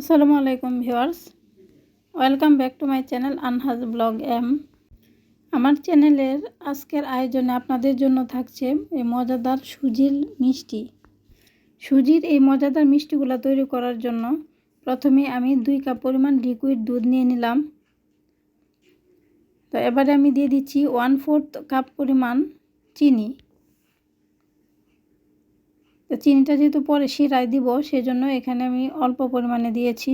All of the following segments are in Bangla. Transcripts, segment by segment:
আসসালামু আলাইকুম viewers. Welcome back to my channel Anhaj vlog M. আমার চ্যানেলের আজকের আয়োজনে আপনাদের জন্য থাকছে এই মজাদার সুজির মিষ্টি। সুজির এই মজাদার মিষ্টিগুলো তৈরি করার জন্য প্রথমে আমি দুই কাপ পরিমাণ লিকুইড দুধ নিয়ে নিলাম। তো এবারে আমি দিয়ে দিচ্ছি ওয়ান ফোর্থ কাপ পরিমাণ চিনি। তো চিনিটা যেহেতু পরে শিরায় দিব, সেজন্য এখানে আমি অল্প পরিমাণে দিয়েছি।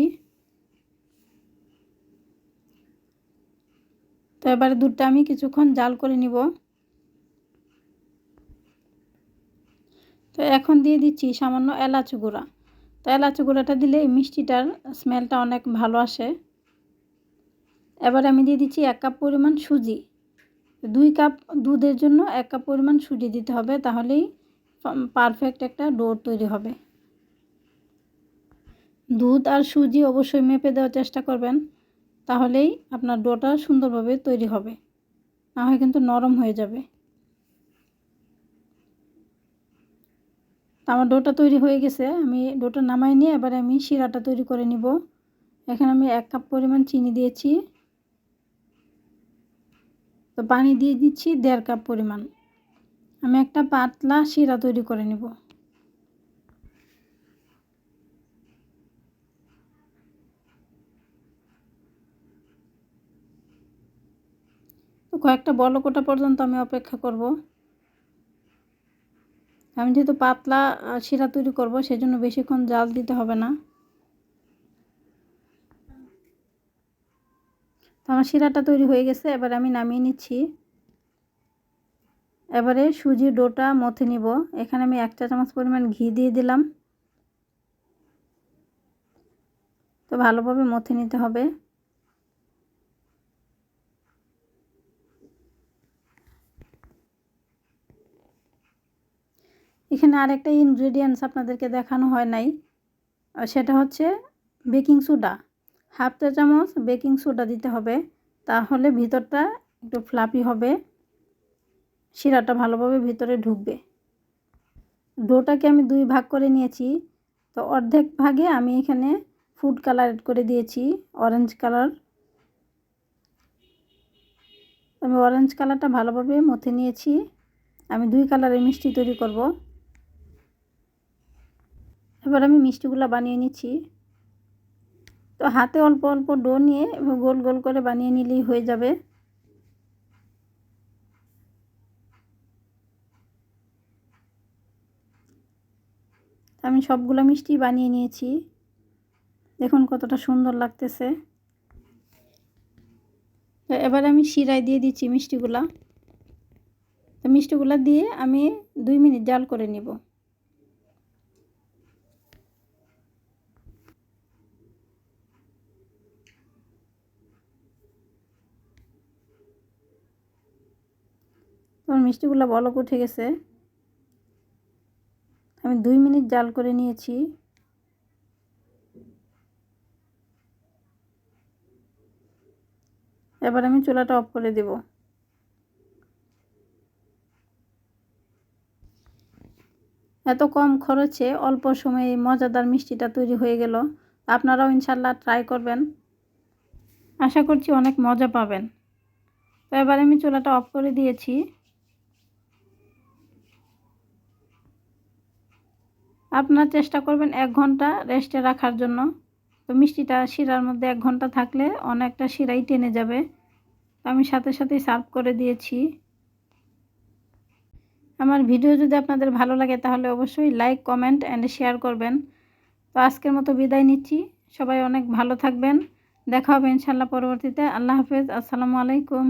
তো এবারে দুধটা আমি কিছুক্ষণ জাল করে নিব। তো এখন দিয়ে দিচ্ছি সামান্য এলাচ গুঁড়া। তো এলাচ গুঁড়াটা দিলে এই মিষ্টিটার স্মেলটা অনেক ভালো আসে। এবার আমি দিয়ে দিচ্ছি এক কাপ পরিমাণ সুজি। দুই কাপ দুধের জন্য এক কাপ পরিমাণ সুজি দিতে হবে, তাহলেই পারফেক্ট একটা ডো তৈরি হবে। দুধ আর সুজি অবশ্যই মেপে দেওয়ার চেষ্টা করবেন, তাহলেই আপনার ডোটা সুন্দরভাবে তৈরি হবে। না হয় কিন্তু নরম হয়ে যাবে। আমার ডোটা তৈরি হয়ে গেছে, আমি ডোটা নামাই নিয়ে এবারে আমি শিরাটা তৈরি করে নিব। এখানে আমি এক কাপ পরিমাণ চিনি দিয়েছি। তো পানি দিয়ে দিচ্ছি দেড় কাপ পরিমাণ। আমি একটা পাতলা শিরা তৈরি করে নেব। কয়েকটা বলকোটা পর্যন্ত আমি অপেক্ষা করব। আমি যেহেতু পাতলা শিরা তৈরি করব, সেজন্য বেশিক্ষণ জাল দিতে হবে না। তো আমার শিরাটা তৈরি হয়ে গেছে, এবার আমি নামিয়ে নিচ্ছি। এবারে সুজি ডোটা মথে নিব। এখানে আমি এক চা চামচ পরিমাণ ঘি দিয়ে দিলাম। তো ভালোভাবে মথে নিতে হবে। এখানে আরেকটা ইনগ্রেডিয়েন্টস আপনাদেরকে দেখানো হয় নাই। সেটা হচ্ছে বেকিং সোডা হাফ চা চামচ বেকিং সোডা দিতে হবে। তাহলে ভিতরটা একটু ফ্লাপি হবে। শিরাটা ভালোভাবে ভিতরে ঢুকবে। ডোটাকে আমি দুই ভাগ করে নিয়েছি। তো অর্ধেক ভাগে আমি এখানে ফুড কালার এড করে দিয়েছি অরেঞ্জ কালার। আমি অরেঞ্জ কালারটা ভালোভাবে মথে নিয়েছি। আমি দুই কালারের মিষ্টি তৈরি করব। এবার আমি মিষ্টিগুলো বানিয়ে নিচ্ছি। তো হাতে অল্প অল্প ডো নিয়ে গোল গোল করে বানিয়ে নিলেই হয়ে যাবে। আমি সবগুলো মিষ্টি বানিয়ে নিয়েছি। দেখুন কতটা সুন্দর লাগতেছে। এবার আমি শিরায় দিয়ে দিচ্ছি মিষ্টিগুলা। তো মিষ্টিগুলা দিয়ে আমি দুই মিনিট জাল করে নিব। তোমার মিষ্টিগুলো বলক উঠে গেছে। আমি দুই মিনিট জাল করে নিয়েছি। এবার আমি চুলাটা অফ করে দেব। এত কম খরচে অল্প সময়ে মজাদার মিষ্টিটা তৈরি হয়ে গেল। আপনারাও ইনশাল্লাহ ট্রাই করবেন। আশা করছি অনেক মজা পাবেন। তো এবার আমি চুলাটা অফ করে দিয়েছি। আপনার চেষ্টা করবেন এক ঘণ্টা রেস্টে রাখার জন্য। তো মিষ্টিটা শিরার মধ্যে এক ঘণ্টা থাকলে অনেকটা শিরাই টেনে যাবে। তো আমি সাথে সাথেই সার্ভ করে দিয়েছি। আমার ভিডিও যদি আপনাদের ভালো লাগে তাহলে অবশ্যই লাইক কমেন্ট অ্যান্ড শেয়ার করবেন। তো আজকের মতো বিদায় নিচ্ছি। সবাই অনেক ভালো থাকবেন। দেখা হবে ইনশাল্লাহ পরবর্তীতে। আল্লাহ হাফেজ। আসসালামু আলাইকুম।